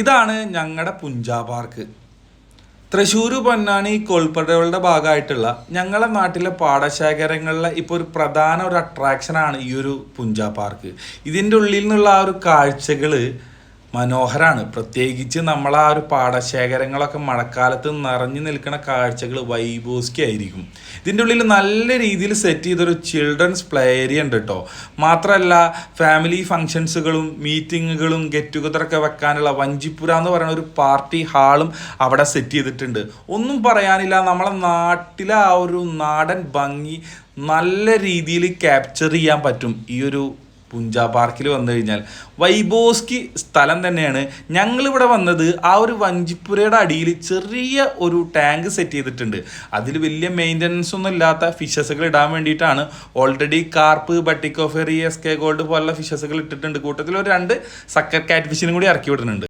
ഇതാണ് ഞങ്ങളുടെ പുഞ്ചാ പാർക്ക്. തൃശ്ശൂർ പൊന്നാനി കൊൽപ്പടകളുടെ ഭാഗമായിട്ടുള്ള ഞങ്ങളുടെ നാട്ടിലെ പാടശേഖരങ്ങളിലെ ഇപ്പോൾ ഒരു പ്രധാന ഒരു അട്രാക്ഷനാണ് ഈ ഒരു പുഞ്ചാ പാർക്ക്. ഇതിന്റെ ഉള്ളിൽ നിന്നുള്ള ആ ഒരു കാഴ്ചകൾ മനോഹരമാണ് പ്രത്യേകിച്ച് നമ്മൾ ആ ഒരു പാടശേഖരങ്ങളൊക്കെ മഴക്കാലത്ത് നിറഞ്ഞു നിൽക്കുന്ന കാഴ്ചകൾ വൈബോസ്കി ആയിരിക്കും. ഇതിന്റെ ഉള്ളിൽ നല്ല രീതിയിൽ സെറ്റ് ചെയ്തൊരു ചിൽഡ്രൻസ് പ്ലേ ഏരിയ ഉണ്ട് കേട്ടോ മാത്രമല്ല ഫാമിലി ഫങ്ഷൻസുകളും മീറ്റിങ്ങുകളും ഗെറ്റ് ടുഗദറൊക്കെ വെക്കാനുള്ള വഞ്ചിപ്പുര എന്ന് പറയുന്ന ഒരു പാർട്ടി ഹാളും അവിടെ സെറ്റ് ചെയ്തിട്ടുണ്ട്. ഒന്നും പറയാനില്ല നമ്മളെ നാട്ടിലെ ആ ഒരു നാടൻ ഭംഗി നല്ല രീതിയിൽ ക്യാപ്ചർ ചെയ്യാൻ പറ്റും ഈ ഒരു പുഞ്ചാ പാർക്കിൽ വന്നു കഴിഞ്ഞാൽ. വൈബോസ്കി സ്ഥലം തന്നെയാണ്. ഞങ്ങളിവിടെ വന്നത് ആ ഒരു വഞ്ചിപ്പുരയുടെ അടിയിൽ ചെറിയ ഒരു ടാങ്ക് സെറ്റ് ചെയ്തിട്ടുണ്ട്. അതിൽ വലിയ മെയിന്റനൻസ് ഒന്നും ഇല്ലാത്ത ഫിഷസുകൾ ഇടാൻ വേണ്ടിയിട്ടാണ് ഓൾറെഡി കാർപ്പ് ബട്ടിക്കോഫെറി എസ് കെ ഗോൾഡ് പോലുള്ള ഫിഷസുകൾ ഇട്ടിട്ടുണ്ട്. കൂട്ടത്തിൽ ഒരു രണ്ട് സക്കർ കാറ്റ് ഫിഷിനും കൂടി ഇറക്കി വിടുന്നുണ്ട്.